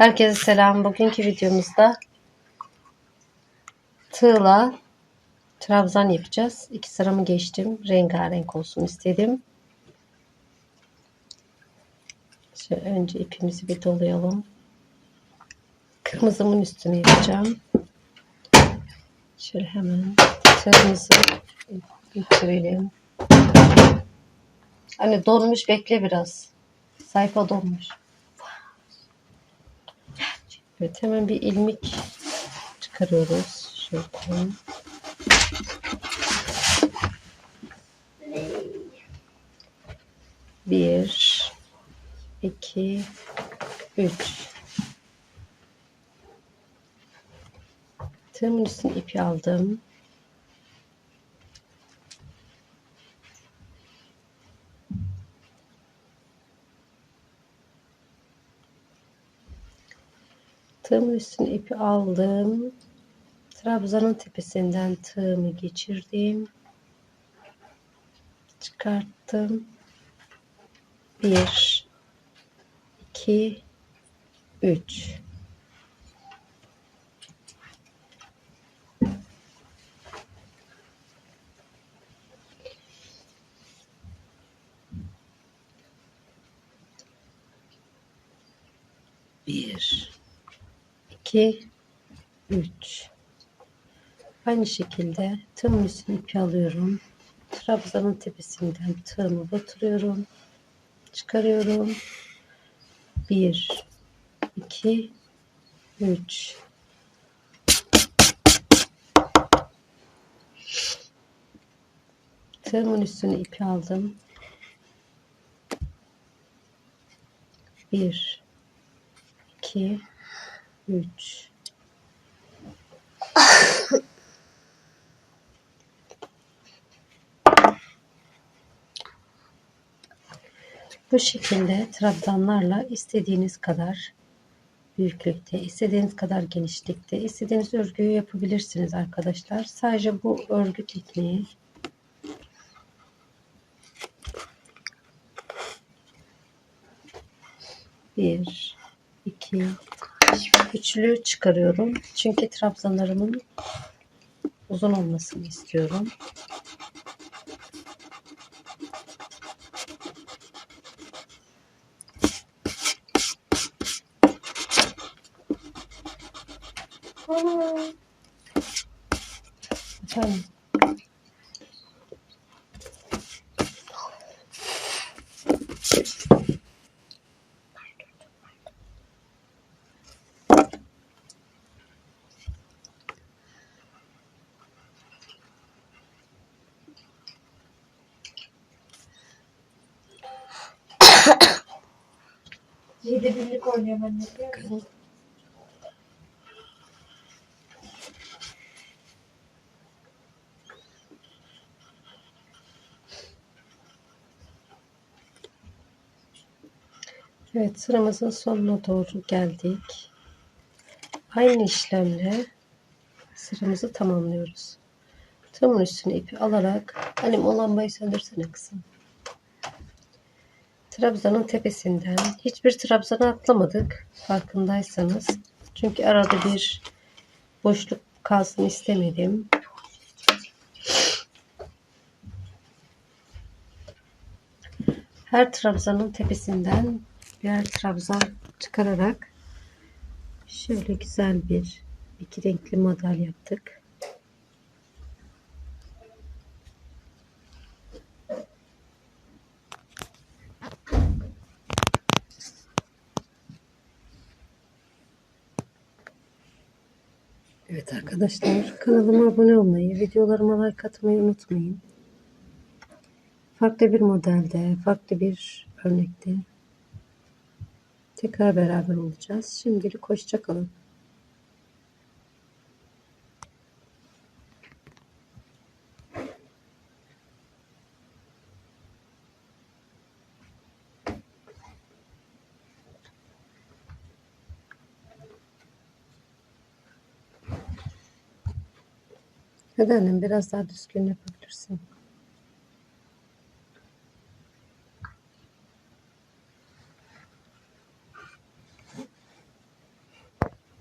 Herkese selam. Bugünkü videomuzda tığla trabzan yapacağız. İki sıramı geçtim. Rengarenk olsun istedim. Şöyle önce ipimizi bir dolayalım. Kırmızımın üstüne yapacağım. Şöyle hemen tığımızı bitirelim. Hani donmuş bekle biraz. Sayfa donmuş. Evet hemen bir ilmik çıkarıyoruz. Şöyle. Bir, iki, üç. Tığımın üstüne ipi aldım. Tığımın üstüne ipi aldım. Trabzanın tepesinden tığımı geçirdim. Çıkarttım. Bir, iki, üç. Bir, 2 3 Aynı şekilde tığımın üstüne ipi alıyorum. Trabzanın tepesinden tığımı batırıyorum. Çıkarıyorum. 1 2 3 Tığımın üstüne ipi aldım. 1 2 3 Bu şekilde trabzanlarla istediğiniz kadar büyüklükte, istediğiniz kadar genişlikte, istediğiniz örgüyü yapabilirsiniz arkadaşlar. Sadece bu örgü tekniği bir, iki, üçlü çıkarıyorum. Çünkü trabzanlarımın uzun olmasını istiyorum. Efendim. Yedi birlik oynuyorum musun? Evet sıramızın sonuna doğru geldik. Aynı işlemle sıramızı tamamlıyoruz. Tığımın üstüne ipi alarak annem o lambayı söndürsene kızım. Trabzanın tepesinden hiçbir trabzana atlamadık farkındaysanız. Çünkü arada bir boşluk kalsın istemedim. Her trabzanın tepesinden birer trabzan çıkararak şöyle güzel bir iki renkli model yaptık. Evet arkadaşlar kanalıma abone olmayı, videolarıma like atmayı unutmayın. Farklı bir modelde, farklı bir örnekte tekrar beraber olacağız. Şimdilik hoşça Hadi biraz daha düzgün yapabilirsin.